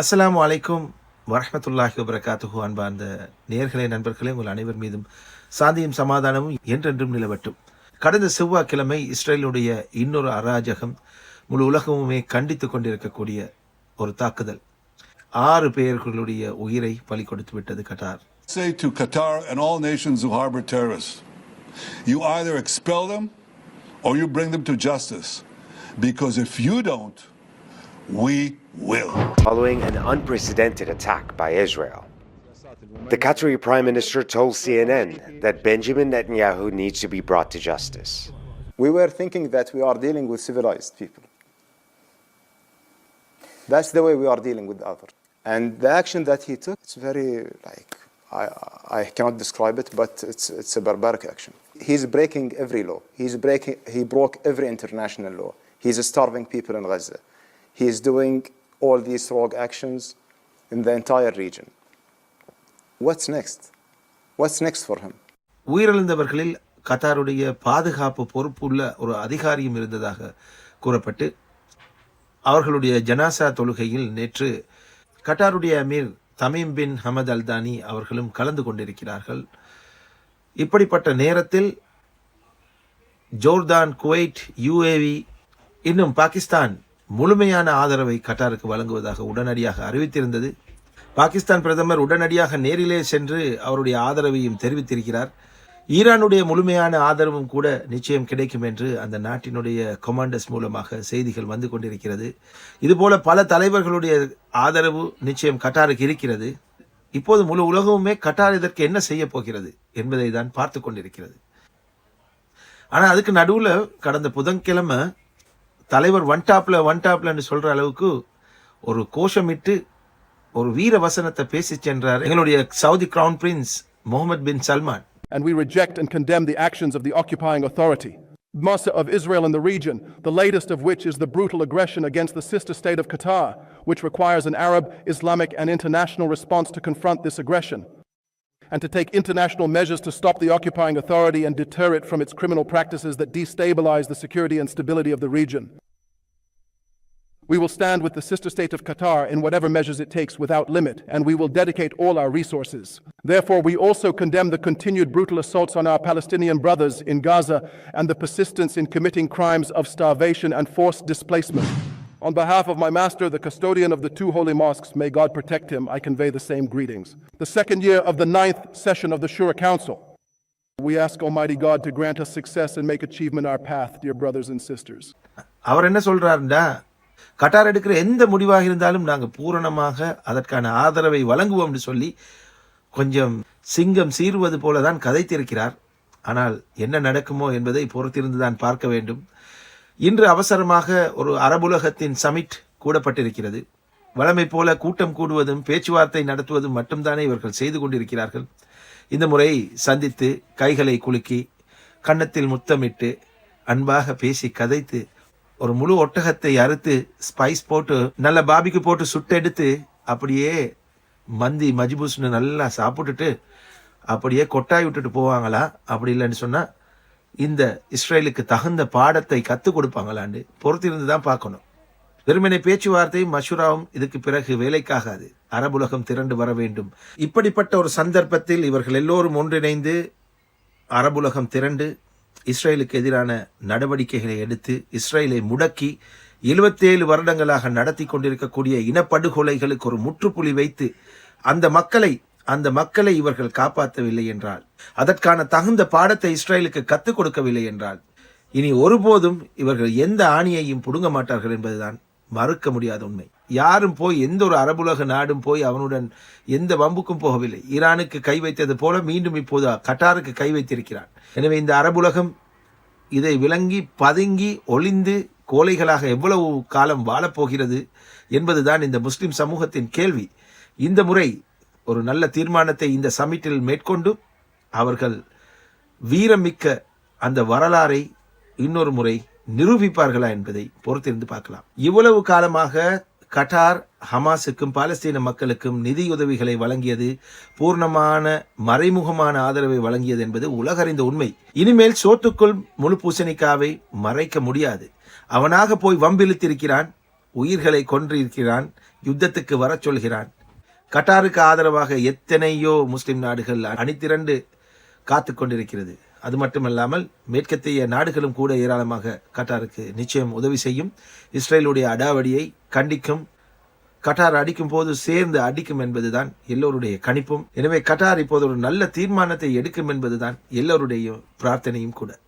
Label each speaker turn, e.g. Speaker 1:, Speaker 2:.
Speaker 1: அஸ்லாம் வலைக்கும் வரமத்துல்லாஹி வபரகாத்துஹு அன்பார்ந்த நேர்களே நண்பர்களே உங்கள் அனைவர் மீதும் சாந்தியும் சமாதானமும் என்றென்றும் நிலவட்டும் கடந்த செவ்வாய்க்கிழமை இஸ்ரேலுடைய இன்னொரு அராஜகம் முழு உலகமுமே கண்டித்து கொண்டிருக்கக்கூடிய ஒரு தாக்குதல் ஆறு பேர்களுடைய உயிரை பலி கொடுத்து விட்டது Qatar
Speaker 2: Say to Qatar and all nations who harbor terrorists, you either expel them or you bring them to justice. Because if you don't, We will.
Speaker 3: Following an unprecedented attack by Israel, the Qatari Prime Minister told CNN that Benjamin Netanyahu needs to be brought to justice.
Speaker 4: We were thinking that we are dealing with civilized people. That's the way we are dealing with others. And the action that he took, it's very, like, I, I cannot describe it, but it's, it's a barbaric action. He's breaking every law. He's breaking, he broke every international law. He's starving people in Gaza. he is doing all these wrong actions in the entire region. What's next? What's next for him?
Speaker 1: உயிரிழந்தவர்களில் கத்தாருடைய பாதுகாப்பு பொறுப்புள்ள ஒரு அதிகாரியும் இருந்ததாக கூறப்பட்டு அவர்களுடைய ஜனாசா தொழுகையில் நேற்று கட்டாருடைய அமீர் தமீம் பின் ஹமத் அல்தானி அவர்களும் கலந்து கொண்டிருக்கிறார்கள் இப்படிப்பட்ட நேரத்தில் ஜோர்தான் குவைட் யுஏவி இன்னும் பாகிஸ்தான் முழுமையான ஆதரவை கட்டாருக்கு வழங்குவதாக உடனடியாக அறிவித்திருந்தது பாகிஸ்தான் பிரதமர் உடனடியாக நேரிலே சென்று அவருடைய ஆதரவையும் தெரிவித்திருக்கிறார் ஈரானுடைய முழுமையான ஆதரவும் கூட நிச்சயம் கிடைக்கும் என்று அந்த நாட்டினுடைய கொமாண்டர்ஸ் மூலமாக செய்திகள் வந்து கொண்டிருக்கிறது இதுபோல பல தலைவர்களுடைய ஆதரவு நிச்சயம் கட்டாருக்கு இருக்கிறது இப்போது முழு உலகமுமே கட்டார் இதற்கு என்ன செய்ய போகிறது என்பதை தான் பார்த்து கொண்டிருக்கிறது ஆனால் அதுக்கு நடுவில் கடந்த புதன்கிழமை தலைவர் ஒன் டாப்பில் ஒன் டாப்லன்னு சொல்கிற அளவுக்கு ஒரு கோஷமிட்டு ஒரு வீர வசனத்தை பேசி சென்றார் எங்களுடைய Saudi crown prince Mohammed bin Salman
Speaker 5: And we reject and condemn the actions of the occupying authority, Massa of Israel and the region, the latest of which is the brutal aggression against the sister state of Qatar, which requires an Arab, Islamic, and international response to confront this aggression and to take international measures to stop the occupying authority and deter it from its criminal practices that destabilize the security and stability of the region. We will stand with the sister state of Qatar in whatever measures it takes without limit, and we will dedicate all our resources. Therefore, we also condemn the continued brutal assaults on our Palestinian brothers in Gaza and the persistence in committing crimes of starvation and forced displacement. On behalf of my master, the custodian of the two holy mosques, may God protect him, I convey the same greetings. The second year of the ninth session of the Shura Council. We ask Almighty God to grant us success and make achievement our path, dear brothers and sisters.
Speaker 1: அவர் என்ன சொல்றாருண்டா கட்டார் எடுக்கிற எந்த முடிவாக இருந்தாலும் நாங்கள் பூரணமாக அதற்கான ஆதரவை வழங்குவோம்னு சொல்லி கொஞ்சம் சிங்கம் சீருவது போல தான் கதைத்திருக்கிறார் ஆனால் என்ன நடக்குமோ என்பதை பொறுத்திருந்து தான் பார்க்க வேண்டும் இன்று அவசரமாக ஒரு அரபுலகத்தின் சமிட் கூடப்பட்டிருக்கிறது வளமை போல கூட்டம் கூடுவதும் பேச்சுவார்த்தை நடத்துவதும் மட்டும்தானே இவர்கள் செய்து கொண்டிருக்கிறார்கள் இந்த முறை சந்தித்து கைகளை குலுக்கி கன்னத்தில் முத்தமிட்டு அன்பாக பேசி கதைத்து ஒரு முழு ஒட்டகத்தை அறுத்து ஸ்பைஸ் போட்டு நல்ல பாபிக்கு போட்டு சுட்டெடுத்து அப்படியே மந்தி மஜ்பூஸ்ன்னு நல்லா சாப்பிட்டுட்டு அப்படியே கொட்டாய் விட்டுட்டு போவாங்களா அப்படி இல்லைன்னு சொன்னால் இந்த இஸ்ரேலுக்கு தகுந்த பாடத்தை கற்றுக் கொடுப்பாங்களான்னு பொறுத்திருந்து தான் பார்க்கணும் வெறுமனை பேச்சுவார்த்தையும் மஷூராவும் இதுக்கு பிறகு வேலைக்காகாது அரபுலகம் திரண்டு வர வேண்டும் இப்படிப்பட்ட ஒரு சந்தர்ப்பத்தில் இவர்கள் எல்லோரும் ஒன்றிணைந்து அரபுலகம் திரண்டு இஸ்ரேலுக்கு எதிரான நடவடிக்கைகளை எடுத்து இஸ்ரேலை முடக்கி எழுபத்தேழு வருடங்களாக நடத்தி கொண்டிருக்கக்கூடிய இனப்படுகொலைகளுக்கு ஒரு முற்றுப்புள்ளி வைத்து அந்த மக்களை அந்த மக்களை இவர்கள் காப்பாற்றவில்லை என்றால் அதற்கான தகுந்த பாடத்தை இஸ்ரேலுக்கு கற்றுக் கொடுக்கவில்லை என்றால் இனி ஒருபோதும் இவர்கள் எந்த ஆணியையும் புடுங்க மாட்டார்கள் என்பதுதான் மறுக்க முடியாத உண்மை யாரும் போய் எந்த ஒரு அரபுலக நாடும் போய் அவனுடன் எந்த வம்புக்கும் போகவில்லை ஈரானுக்கு கை வைத்தது போல மீண்டும் இப்போது கட்டாருக்கு கை வைத்திருக்கிறான் எனவே இந்த அரபுலகம் இதை விளங்கி பதுங்கி ஒளிந்து கோலைகளாக எவ்வளவு காலம் வாழப்போகிறது என்பதுதான் இந்த முஸ்லிம் சமூகத்தின் கேள்வி இந்த முறை ஒரு நல்ல தீர்மானத்தை இந்த சமிட்டில் மேற்கொண்டு அவர்கள் வீரமிக்க அந்த வரலாறை இன்னொரு முறை நிரூபிப்பார்களா என்பதை பொறுத்திருந்து பார்க்கலாம் இவ்வளவு காலமாக கட்டார் ஹமாஸுக்கும் பாலஸ்தீன மக்களுக்கும் நிதியுதவிகளை வழங்கியது பூர்ணமான மறைமுகமான ஆதரவை வழங்கியது என்பது உலகறிந்த உண்மை இனிமேல் சோத்துக்குள் முழு பூசணிக்காவை மறைக்க முடியாது அவனாக போய் வம்பிழுத்திருக்கிறான் உயிர்களை கொன்றிருக்கிறான் யுத்தத்துக்கு வரச் சொல்கிறான் கட்டாருக்கு ஆதரவாக எத்தனையோ முஸ்லிம் நாடுகள் அணி காத்து கொண்டிருக்கிறது அது மட்டுமல்லாமல் மேற்கத்திய நாடுகளும் கூட ஏராளமாக கட்டாருக்கு நிச்சயம் உதவி செய்யும் இஸ்ரேலுடைய அடாவடியை கண்டிக்கும் கட்டார் அடிக்கும் போது சேர்ந்து அடிக்கும் என்பதுதான் எல்லோருடைய கணிப்பும் எனவே கட்டார் இப்போது ஒரு நல்ல தீர்மானத்தை எடுக்கும் என்பதுதான் எல்லோருடைய பிரார்த்தனையும் கூட